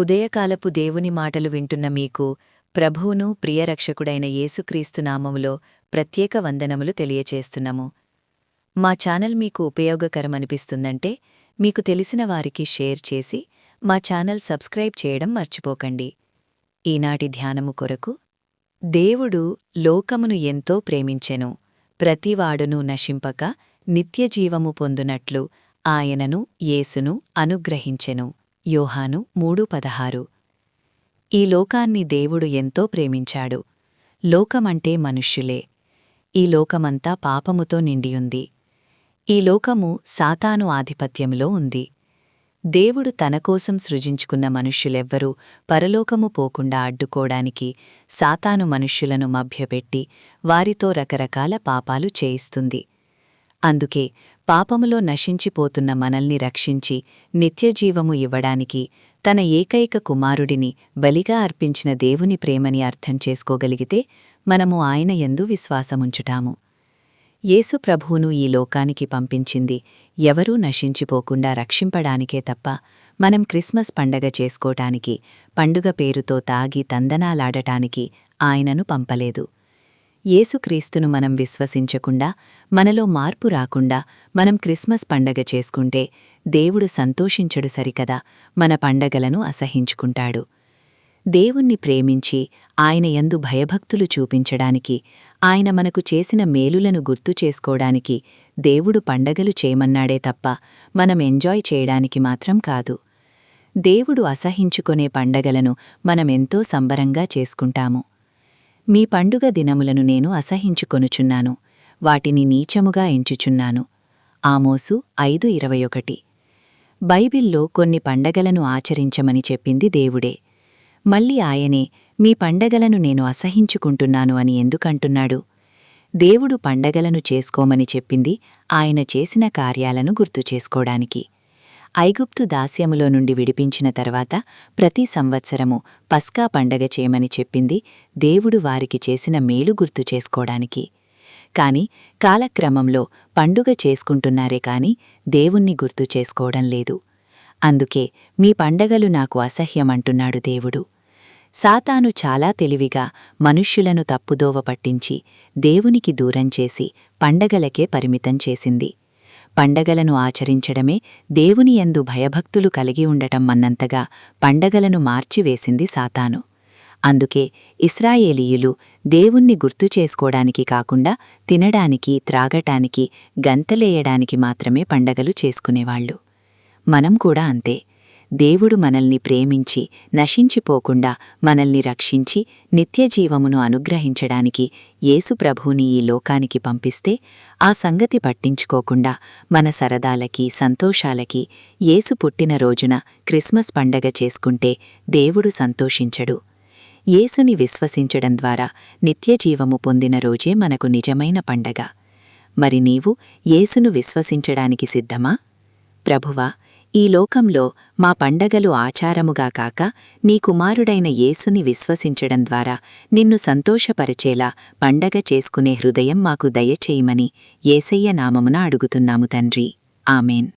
ఉదయకాలపు దేవుని మాటలు వింటున్న మీకు ప్రభువును ప్రియరక్షకుడైన యేసుక్రీస్తు నామములో ప్రత్యేక వందనములు తెలియచేస్తున్నాము. మా ఛానల్ మీకు ఉపయోగకరమనిపిస్తుందంటే మీకు తెలిసిన వారికి షేర్ చేసి మా ఛానల్ సబ్స్క్రైబ్ చేయడం మర్చిపోకండి. ఈనాటి ధ్యానము కొరకు దేవుడు లోకమును ఎంతో ప్రేమించెను ప్రతివాడును నశింపక నిత్యజీవము పొందునట్లు ఆయనను యేసును అనుగ్రహించెను. యోహాను మూడు పదహారు. ఈ లోకాన్ని దేవుడు ఎంతో ప్రేమించాడు. లోకమంటే మనుష్యులే. ఈ లోకమంతా పాపముతో నిండియుంది. ఈ లోకము సాతాను ఆధిపత్యంలో ఉంది. దేవుడు తనకోసం సృజించుకున్న మనుష్యులెవ్వరూ పరలోకము పోకుండా అడ్డుకోడానికి సాతాను మనుష్యులను మభ్యపెట్టి వారితో రకరకాల పాపాలు చేయిస్తుంది. అందుకే పాపములో నశించిపోతున్న మనల్ని రక్షించి నిత్యజీవము ఇవ్వడానికి తన ఏకైక కుమారుడిని బలిగా అర్పించిన దేవుని ప్రేమని అర్థం చేసుకోగలిగితే మనము ఆయన ఎందు విశ్వాసముంచుటాము. యేసు ప్రభువును ఈ లోకానికి పంపించింది ఎవరూ నశించిపోకుండా రక్షింపడానికే తప్ప మనం క్రిస్మస్ పండగ చేసుకోటానికి పండుగ పేరుతో తాగి తందనాలాడటానికి ఆయనను పంపలేదు. యేసుక్రీస్తును మనం విశ్వసించకుండా మనలో మార్పు రాకుండా మనం క్రిస్మస్ పండగ చేసుకుంటే దేవుడు సంతోషించడు సరికదా మన పండగలను అసహించుకుంటాడు. దేవుణ్ణి ప్రేమించి ఆయన యందు భయభక్తులు చూపించడానికి ఆయన మనకు చేసిన మేలులను గుర్తు చేసుకోవడానికి దేవుడు పండగలు చేయమన్నాడే తప్ప మనం ఎంజాయ్ చేయడానికి మాత్రం కాదు. దేవుడు అసహించుకొనే పండగలను మనమెంతో సంబరంగా చేసుకుంటాము. మీ పండుగ దినములను నేను అసహించుకొనుచున్నాను. వాటిని నీచముగా ఎంచుచున్నాను. ఆమోసు ఐదు ఇరవై ఒకటి. బైబిల్లో కొన్ని పండగలను ఆచరించమని చెప్పింది దేవుడే. మళ్ళీ ఆయనే మీ పండగలను నేను అసహించుకుంటున్నాను అని ఎందుకంటున్నాడు? దేవుడు పండగలను చేసుకోమని చెప్పింది ఆయన చేసిన కార్యాలను గుర్తుచేసుకోడానికి ఐగుప్తు దాస్యములో నుండి విడిపించిన తర్వాత ప్రతి సంవత్సరము పస్కా పండగ చేయమని చెప్పింది దేవుడు వారికి చేసిన మేలు గుర్తు చేసుకోవడానికి. కాని కాలక్రమంలో పండుగ చేసుకుంటున్నారే కాని దేవుణ్ణి గుర్తు చేసుకోవడం లేదు. అందుకే మీ పండగలు నాకు అసహ్యమంటున్నాడు దేవుడు. సాతాను చాలా తెలివిగా మనుష్యులను తప్పుదోవ పట్టించి దేవునికి దూరం చేసి పండగలకే పరిమితం చేసింది. పండగలను ఆచరించడమే దేవుని యందు భయభక్తులు కలిగి ఉండటం మన్నంతగా పండగలను మార్చివేసింది సాతాను. అందుకే ఇస్రాయేలీయులు దేవుణ్ణి గుర్తు చేసుకోవడానికి కాకుండా తినడానికి త్రాగటానికి గంతలేయడానికి మాత్రమే పండగలు చేసుకునేవాళ్ళు మనం కూడా అంతే. దేవుడు మనల్ని ప్రేమించి నశించిపోకుండా మనల్ని రక్షించి నిత్యజీవమును అనుగ్రహించడానికి యేసు ప్రభువుని ఈ లోకానికి పంపిస్తే ఆ సంగతి పట్టించుకోకుండా మన సరదాలకి సంతోషాలకి యేసు పుట్టిన రోజున క్రిస్మస్ పండగ చేసుకుంటే దేవుడు సంతోషించడు. యేసుని విశ్వసించడం ద్వారా నిత్యజీవము పొందిన రోజే మనకు నిజమైన పండగ. మరి నీవు యేసును విశ్వసించడానికి సిద్ధమా? ప్రభువా ఈ లోకంలో మా పండగలు ఆచారముగా కాక నీ కుమారుడైన యేసుని విశ్వసించడం ద్వారా నిన్ను సంతోషపరిచేలా పండగ చేసుకునే హృదయం మాకు దయచేయమని ఏసయ్య నామమున అడుగుతున్నాము తండ్రి. ఆమెన్.